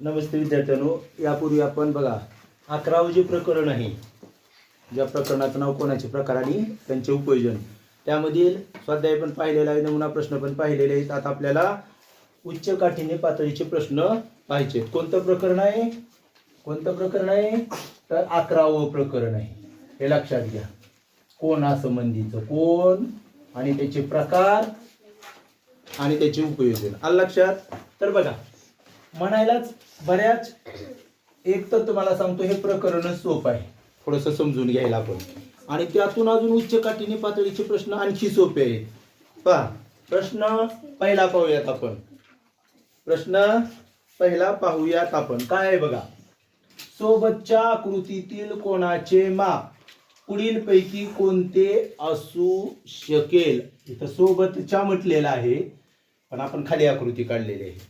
नमस्ते विद्यार्थ्यांनो यापूर्वी आपण बघा अकरावं जे प्रकरण आहे ज्या प्रकरणाचं नाव कोणाचे? प्रकार आणि त्यांचे उपयोजन. त्यामधील स्वाध्याय पण पाहिलेला आहे नमुना प्रश्न पण पाहिलेले आहेत. आता आपल्याला उच्च काठीने पातळीचे प्रश्न पाहिजेत कोणतं प्रकरण आहे? कोणतं प्रकरण आहे? तर अकरावं प्रकरण आहे. हे लक्षात घ्या. कोणासंबंधीचं? कोण? आणि त्याचे प्रकार आणि त्याचे उपयोजन. आलं लक्षात? तर बघा म्हणायलाच बऱ्याच एक तर तुम्हाला सांगतो हे प्रकरणच सोपं आहे. थोडंसं समजून घ्यायला आपण. आणि त्यातून अजून उच्च काठीने पातळीचे प्रश्न आणखी सोपे आहेत. पहा प्रश्न पहिला पाहूयात आपण. प्रश्न पहिला पाहूयात आपण. काय आहे बघा? सोबतच्या आकृतीतील कोणाचे माप? पुढील पैकी कोणते असू शकेल? इथं सोबतच्या म्हटलेलं आहे पण आपण खाली आकृती काढलेली आहे.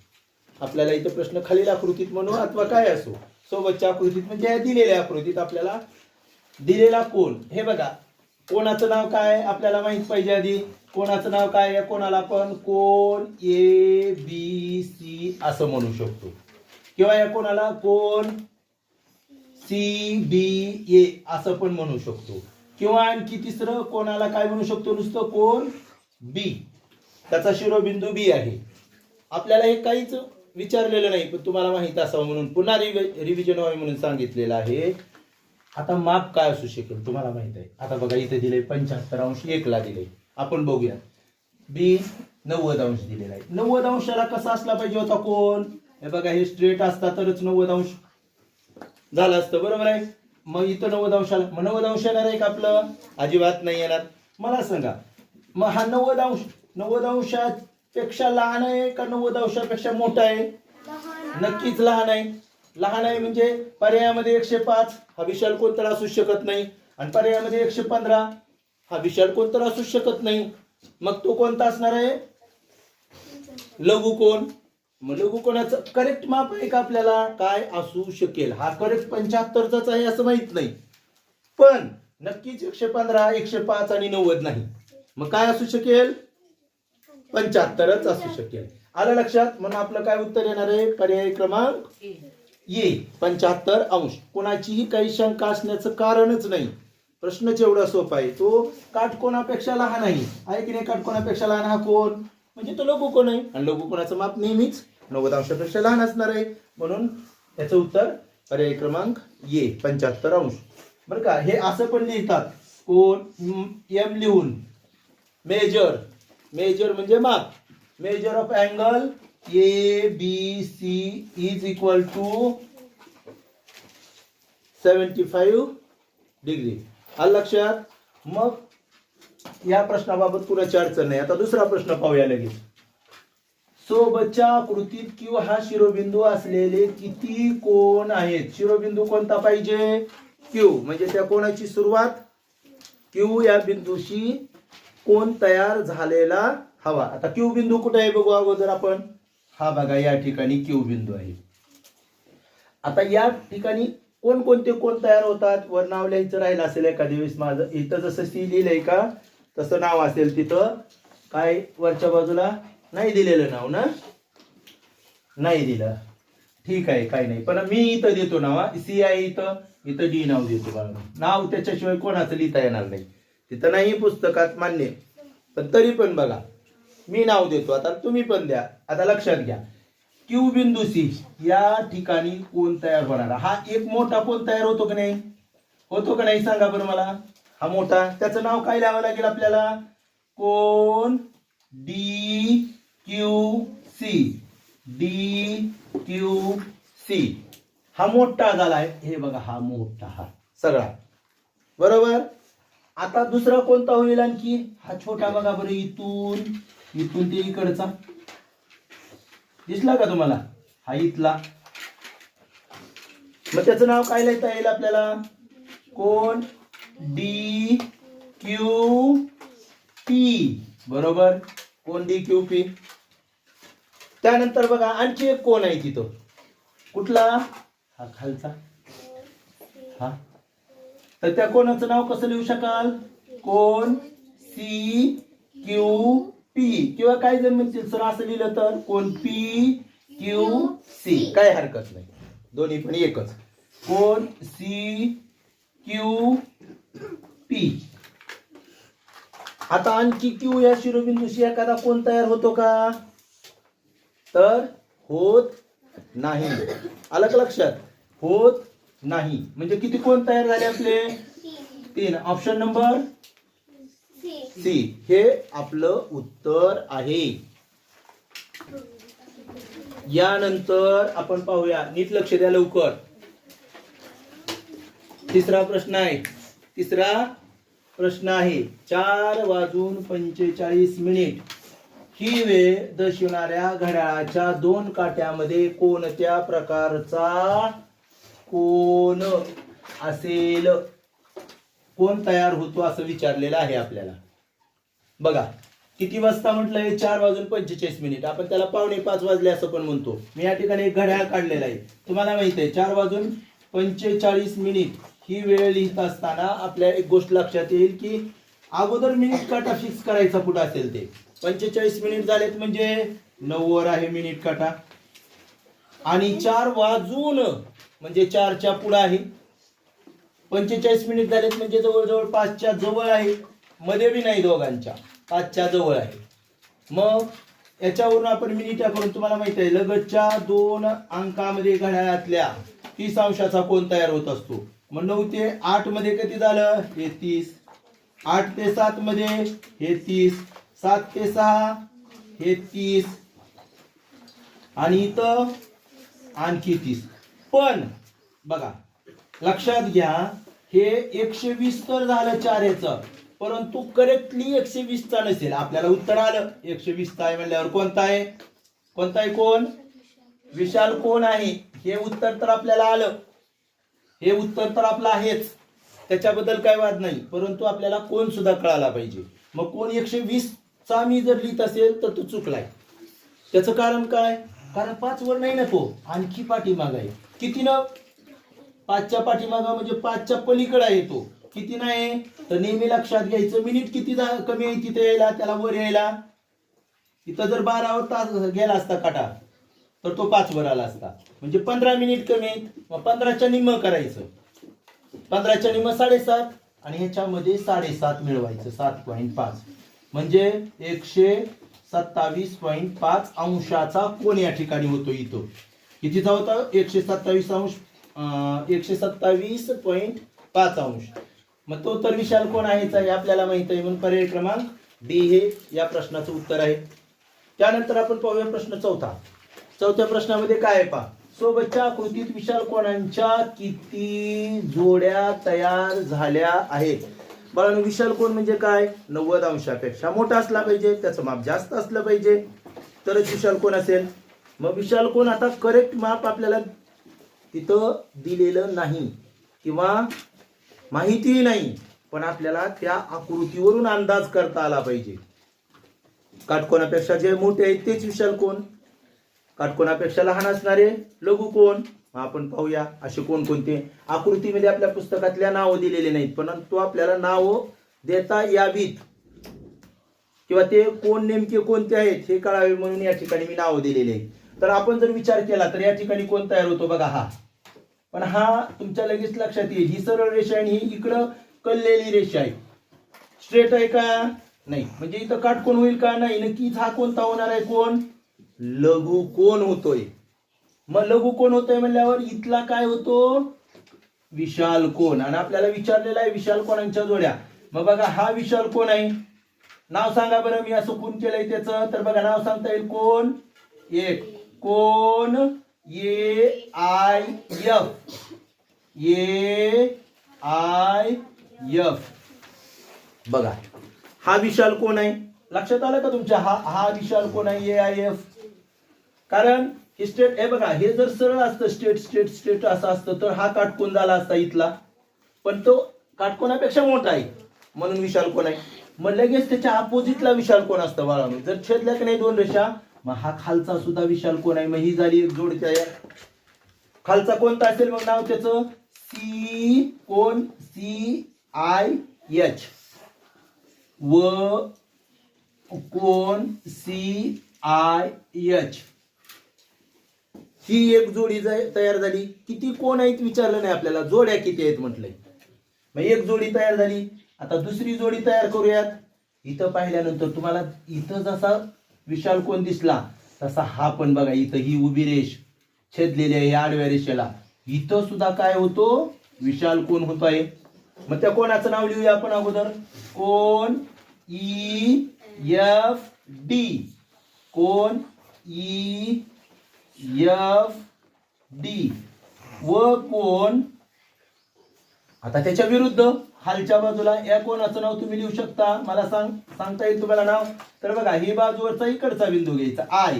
आपल्याला इथं प्रश्न खालील आकृतीत म्हणू अथवा काय असो. सोबतच्या आकृतीत म्हणजे या दिलेल्या आकृतीत आपल्याला दिलेला कोण हे बघा. कोणाचं नाव काय? आपल्याला माहीत पाहिजे आधी. कोणाचं नाव काय? आहे कोणाला आपण कोण ए बी सी असं म्हणू शकतो. किंवा या कोणाला कोण सी बी ए असं पण म्हणू शकतो. किंवा आणखी तिसरं कोणाला काय म्हणू शकतो? नुसतं कोण बी. त्याचा शिरोबिंदू बी आहे. आपल्याला हे काहीच विचारलेलं नाही पण तुम्हाला माहीत असावं म्हणून पुन्हा रिव्हिजन व्हावी म्हणून सांगितलेलं आहे. आता माप काय असू शकेल तुम्हाला माहीत आहे? आता बघा इथे दिले पंच्याहत्तर अंश एकला दिले आपण बघूया. बी नव्वद अंश दिलेला आहे. नव्वद अंशाला कसा असला पाहिजे होता कोण? हे बघा हे स्ट्रेट असता तरच नव्वद अंश झालं असतं बरोबर आहे? मग इथं नव्वद अंशाला मग नव्वद अंश येणार आहे का आपलं? अजिबात नाही येणार. मला सांगा मग हा नव्वद अंश नव्वद पेक्षा लहान आहे का नव्वद अंशापेक्षा मोठा आहे? नक्कीच लहान आहे. लहान आहे म्हणजे पर्यायामध्ये एकशे पाच हा विशाल कोण तर असू शकत नाही. आणि पर्यायामध्ये एकशे पंधरा हा विशाल कोण तर असू शकत नाही. मग तो कोणता असणार आहे? लघु कोण मग लघु कोणाचं करेक्ट माप आहे का आपल्याला? काय असू शकेल? हा करेक्ट पंच्याहत्तरचाच आहे असं माहीत नाही. पण नक्कीच एकशे पंधरा एकशे पाच आणि नव्वद नाही. मग काय असू शकेल? पंच्याहत्तरच असू शकेल. आलं लक्षात? म्हणून आपलं काय उत्तर येणार आहे? पर्याय क्रमांक ये पंच्याहत्तर अंश. कोणाचीही काही शंका असण्याचं कारणच नाही. प्रश्नच एवढा सोपा आहे तो काटकोणापेक्षा लहान आहे. आहे की नाही काटकोणापेक्षा लहान? हा कोण? म्हणजे तो लघु कोण आहे? आणि लघु कोणाचं माप नेहमीच नव्वद अंशापेक्षा लहान असणार आहे. म्हणून याचं उत्तर पर्याय क्रमांक ये पंच्याहत्तर अंश. बरं का? हे असं पण लिहितात. कोण? एम लिहून. मेजर. मेजर म्हणजे माप. Measure of angle A B C is equal to seventy five degree. हा लक्षात? मग या प्रश्नाबाबत कुणाची अडचण नाही. आता दुसरा प्रश्न पाहूया लगेच. सोबतच्या आकृतीत क्यू हा शिरोबिंदू असलेले किती कोण आहेत? शिरोबिंदू कोणता पाहिजे? क्यू म्हणजे त्या कोणाची सुरुवात? क्यू या बिंदूशी कोण तयार झालेला हवा. आता क्यू बिंदू कुठे आहे बघू अगोदर आपण? हा बघा या ठिकाणी क्यू बिंदू आहे. आता या ठिकाणी कोणकोणते कोण तयार होतात? वर नाव लिहायचं राहिलं असेल एखाद्या वेळेस माझं. इथं जसं सी लिहिलंय का तसं नाव असेल तिथं. काय वरच्या बाजूला? नाही दिलेलं नाव ना? नाही दिलं. ठीक आहे काही नाही. पण मी इथं देतो नाव सी आहे इथं. इथं डी नाव देतो बघा नाव त्याच्याशिवाय कोणाचं लिहिता येणार नाही. तिथं नाही पुस्तकात मान्य. पण तरी पण बघा मी नाव देतो. आता तुम्ही पण द्या. आता लक्षात घ्या. क्यू बिंदू सी या ठिकाणी कोण तयार होणार? हा एक मोठा कोण तयार होतो का नाही? होतो का नाही? सांगा बरं मला. हा मोठा. त्याचं नाव काय लिहावं लागेल आपल्याला? कोण? D Q C. D Q C. हा मोठा झालाय हे बघा हा मोठा. हा सगळा. बरोबर? आता दुसरा कोणता होईल आणखी? हा छोटा बघा बरं इथून. इथून ते इकडचा. दिसला का तुम्हाला? हा इथला. मग त्याचं नाव काय लिहिता येईल आपल्याला? कोण? डी. क्यू. पी. बरोबर? कोण डी क्यू पी? त्यानंतर बघा आणखी एक कोण आहे तिथं? कुठला? हा खालचा. हा. तर त्या कोणाचं नाव कसं लिहू शकाल? कोण? C Q P. किंवा काही जर म्हणतील सर असं लिहिलं तर कोण? P Q C. काय हरकत नाही. दोन्ही पण एकच. कोण? C Q P. आता आणखी क्यू या शिरोबिंदूशी एखादा कोण तयार होतो का? तर होत नाही. आलं का लक्षात? होत नाही. म्हणजे किती कोण तयार झाले आपले? तीन. ऑप्शन नंबर सी हे आपलं उत्तर आहे. यानंतर आपण पाहूया. नीट लक्ष द्या लवकर. तिसरा प्रश्न आहे. तिसरा प्रश्न आहे. चार वाजून पंचेचाळीस मिनिट. ही वेळ दर्शवणाऱ्या घड्याळाच्या दोन काट्यामध्ये कोणत्या प्रकारचा कोण असेल? कोण तयार होतो असं विचारलेलं आहे आपल्याला. बघा किती वाजता म्हटलंय? चार वाजून पंचेचाळीस मिनिट. आपण त्याला पावणे पाच वाजले असं पण म्हणतो. मी या ठिकाणी एक घड्याळ काढलेला आहे. तुम्हाला माहीत आहे चार वाजून पंचेचाळीस मिनिट ही वेळ लिहित असताना आपल्या एक गोष्ट लक्षात येईल की अगोदर मिनिट काटा फिक्स करायचा कुठं असेल ते. पंचेचाळीस मिनिट झालेत म्हणजे नऊवर आहे मिनिट काटा. आणि चार वाजून म्हणजे चारच्या पुढं आहे. पंचेचाळीस मिनिट झालेत म्हणजे जवळजवळ पाचच्या जवळ आहे. मध्ये बी नाही दोघांच्या पाचच्या जवळ आहे. मग याच्यावरून आपण मिनिटा करून तुम्हाला माहीत आहे लगतच्या दोन अंकामध्ये घड्याळातल्या तीस अंशाचा कोण तयार होत असतो. मग नऊ ते आठमध्ये किती झालं? हे तीस. आठ ते सात मध्ये? हे तीस. सात ते सहा? हे तीस. आणि इथं आणखी तीस. पण बघा लक्षात घ्या हे एकशे वीस तर झालं चार याचं परंतु करेक्टली एकशे वीसचा नसेल. आपल्याला उत्तर आलं. एकशे वीसचा आहे म्हणल्यावर कोणता आहे? कोणता आहे कोण? विशाल कोण आहे? हे उत्तर तर आपल्याला आलं. हे उत्तर तर आपलं आहेच. त्याच्याबद्दल काय वाद नाही. परंतु आपल्याला कोण सुद्धा कळाला पाहिजे. मग कोण एकशे वीसचा मी जर लिहित असेल तर तो चुकलाय. त्याचं कारण काय? कारण पाच वर नाही ना तो आणखी पाठीमाग आहे. किती ना? पाचच्या पाठीमागा म्हणजे पाचच्या पलीकडे आहे तो. किती नाही? तर नेहमी लक्षात घ्यायचं मिनिट किती कमी आहे तिथे यायला त्याला वर यायला? तिथं जर बारावर तास गेला असता काटा तर तो पाच वर आला असता. म्हणजे पंधरा मिनिट कमी आहेत. मग पंधराच्या निम्म करायचं. पंधराच्या निम्म साडेसात आणि ह्याच्यामध्ये साडेसात मिळवायचं सात पॉईंट पाच. म्हणजे एकशे सत्तावीस पॉईंट पाच अंशाचा कोण या ठिकाणी होतो इथं? कितीचा होता? एकशे सत्तावीस अंश एकशे सत्तावीस पॉईंट पाच अंश. मग तो तर विशाल कोण आहेच आहे आपल्याला माहीत आहे. म्हणून पर्याय क्रमांक डी हे या प्रश्नाचं उत्तर आहे. त्यानंतर आपण पाहूया प्रश्न चौथा. चौथ्या प्रश्नामध्ये काय आहे पहा. सोबतच्या आकृतीत विशाल कोणांच्या किती जोड्या तयार झाल्या आहेत? बाळांनो विशाल कोण म्हणजे काय? नव्वद अंशापेक्षा मोठा असला पाहिजे त्याचं माप जास्त असलं पाहिजे. तरच विशाल कोण असेल? मग विशाल कोण आता करेक्ट माप आपल्याला तिथं दिलेलं नाही किंवा माहितीही नाही पण आपल्याला त्या आकृतीवरून अंदाज करता आला पाहिजे. काटकोणापेक्षा जे मोठे आहेत तेच विशाल कोण? काटकोणापेक्षा लहान असणारे लघु कोण? आपण पाहूया असे कोणकोणते आकृतीमध्ये आपल्या पुस्तकातल्या नावं दिलेले नाहीत परंतु आपल्याला नाव देता यावीत. किंवा ते कोण नेमके कोणते आहेत हे कळावे म्हणून या ठिकाणी मी नाव दिलेले आहे तर आपण जर विचार केला तर या ठिकाणी कोण तयार होतो बघा हा. पण हा तुमच्या लगेच लक्षात येईल. ही सरळ रेषा आणि ही इकडं कललेली रेषा आहे. स्ट्रेट आहे का? नाही. म्हणजे इथं काटकोण होईल का? नाही. नक्कीच हा कोणता होणार आहे? कोण? लघु कोण होतोय. मग लघु कोण होतोय म्हणल्यावर इथला काय होतो? विशाल कोण. आणि आपल्याला विचारलेला आहे विशाल कोणांच्या जोड्या. मग बघा हा विशाल कोण आहे? नाव सांगा बरं मी असं कोण केलंय त्याचं. तर बघा नाव सांगता येईल कोण? एक. कोण? A I F A I F बघा हा विशाल कोण आहे? लक्षात आलं का तुमच्या? हा हा विशाल कोण आहे? A I F. कारण स्टेट हे बघा हे जर सरळ असतं स्टेट स्टेट स्टेट असं असतं तर हा काटकोन झाला असता इथला. पण तो काटकोनापेक्षा मोठा आहे म्हणून विशाल कोण आहे? मग लगेच त्याच्या अपोजिटला विशाल कोण असतं बाळांनो जर छेदल्या की नाही दोन रेषा मग हा खालचा सुद्धा विशाल कोण आहे? मग ही झाली एक जोड खालचा कोणता असेल मग नाव त्याचं? सी कोण? सी आय एच व कोण? सी आय एच ही एक जोडी तयार झाली. किती कोण आहेत विचारलं नाही आपल्याला. जोड्या किती आहेत म्हटलंय. मग एक जोडी तयार झाली. आता दुसरी जोडी तयार करूयात. इथं पाहिल्यानंतर तुम्हाला इथं जसा विशाल कोण दिसला तसा हा पण बघा इथं ही उभी रेष छेदलेली आहे या आडव्या रेषेला. इथं सुद्धा काय होतो? विशाल कोण होतो आहे मग त्या कोणाचं नाव लिहूया आपण अगोदर? कोण? E F D. कोण? ई एफ डी व कोण? आता त्याच्या विरुद्ध खालच्या बाजूला या कोणाचं नाव तुम्ही लिहू शकता? मला सांग सांगता येईल तुम्हाला नाव? तर बघा ही बाजूवरचा इकडचा बिंदू घ्यायचा. आय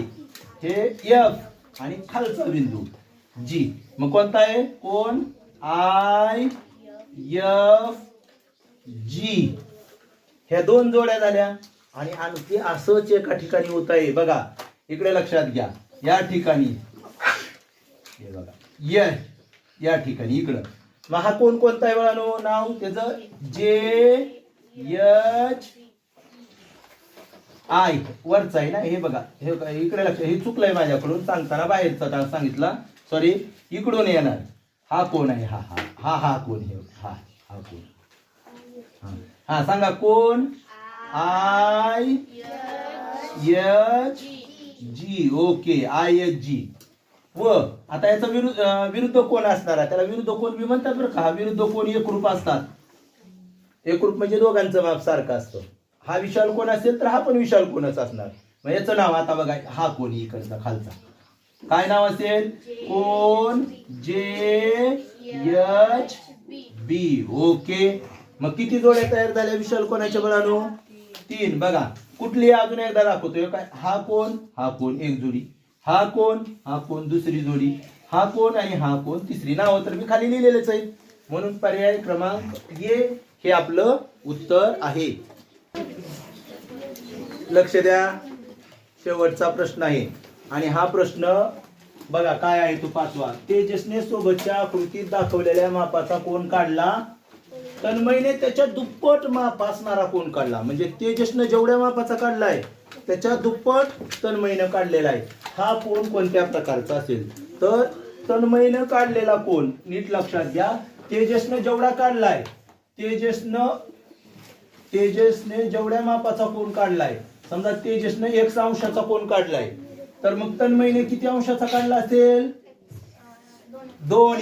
हे एफ आणि खालचा बिंदू. जी मग कोणता आहे? कोण? आय एफ जी ह्या दोन जोड्या झाल्या. आणि आणखी असंच एका ठिकाणी होत आहे. बघा इकडे लक्षात घ्या. या ठिकाणी. हे बघा. या या ठिकाणी इकडं. मग हा कोण कोणता आहे बघा नाव त्याचं? जे एच आय. वरचा आहे ना? हे बघा. हे बघा, इकडे लक्ष. हे चुकलंय माझ्याकडून. सांगताना बाहेरचा सांगितला. सॉरी इकडून येणार. हा कोण आहे? हा हा. हा हा कोण हे हा हा कोण? हा. सांगा कोण? I H G okay I H G व आता याचा विरुद्ध विरुद्ध कोण असणार आहे? त्याला विरुद्ध कोण बी म्हणतात बरं का? हा विरुद्ध कोण एकरूप असतात. एकरूप म्हणजे दोघांचं माप सारखं असतं. हा विशाल कोण असेल तर हा पण विशाल कोणच असणार. मग याचं नाव आता बघा हा कोण इकडचा खालचा? काय नाव असेल? कोण? जे एच बी ओके मग किती जोड्या तयार झाल्या विशाल कोणाच्या बळानो? तीन. बघा. कुठली अजून एकदा दाखवतोय काय? हा कोण? हा कोण? एक जोडी. हा कोण? हा कोण? दुसरी जोडी. हा कोण आणि हा कोण? तिसरी. नाव तर मी खाली लिहिलेलंच आहे म्हणून पर्याय क्रमांक ये हे आपलं उत्तर आहे. लक्ष द्या. शेवटचा प्रश्न आहे. आणि हा प्रश्न बघा काय आहे तो पाचवा. तेजसने सोबतच्या आकृतीत दाखवलेल्या मापाचा कोण काढला? तन्मयीने त्याच्या दुप्पट माप असणारा कोण काढला? म्हणजे तेजसनं जेवढ्या मापाचा काढलाय त्याच्या दुप्पट तन्मयीनं काढलेला आहे. हा कोण कोणत्या प्रकारचा असेल? तर तन्मयीनं काढलेला कोण? नीट लक्षात घ्या. तेजसनं जेवढा काढलाय तेजसनं तेजसने जेवढ्या मापाचा कोण काढलाय? समजा तेजसनं एक अंशाचा कोण काढलाय तर मग तन्मयीने किती अंशाचा काढला असेल? दोन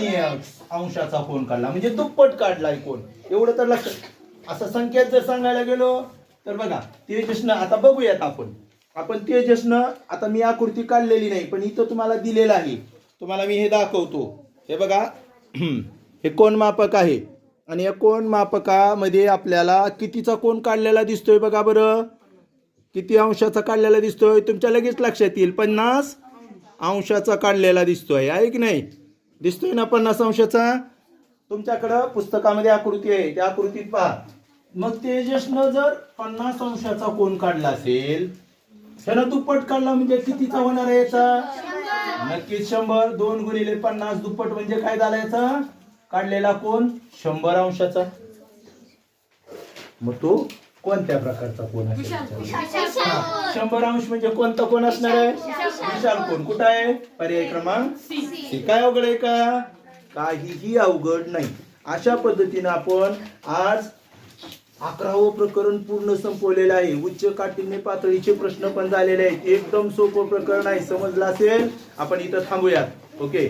अंशाचा कोण काढला. म्हणजे दुप्पट काढलाय कोण. एवढं तर लक्ष असं संख्येत जर सांगायला गेलो तर बघा तेजस्न आता बघूयात आपण. आपण तेजस्न आता मी आकृती काढलेली नाही पण इथं तुम्हाला दिलेलं आहे. तुम्हाला मी हे दाखवतो. हे बघा हे कोण मापक आहे? आणि या कोण मापकामध्ये आपल्याला कितीचा कोण काढलेला दिसतोय बघा बरं. किती अंशाचा काढलेला दिसतोय? तुमच्या लगेच लक्षात येईल. पन्नास अंशाचा काढलेला दिसतोय. आहे की नाही? दिसतोय ना पन्नास अंशाचा तुमच्याकडं पुस्तकामध्ये आकृती आहे त्या आकृतीत पहा. मग तेजसनं जर पन्नास अंशाचा कोण काढला असेल? त्यानं दुप्पट काढला म्हणजे कितीचा होणार आहे याचा? नक्कीच शंभर. दोन गुणिले पन्नास. दुप्पट म्हणजे काय झाला याचा? काढलेला कोण? शंभर अंशाचा. मग तो कोणत्या प्रकारचा कोण असेल? हा, शंभर अंश म्हणजे कोणता कोण असणार आहे? विशाल कोण? कुठं आहे? पर्याय क्रमांक सी. काय अवघड आहे का? काहीही अवघड नाही. अशा पद्धतीने आपण आज अकरावं प्रकरण पूर्ण संपवलेलं आहे. उच्च काठिण्य पातळीचे प्रश्न पण झालेले आहेत. एकदम सोपं प्रकरण आहे. समजलं असेल? आपण इथं थांबूयात. ओके?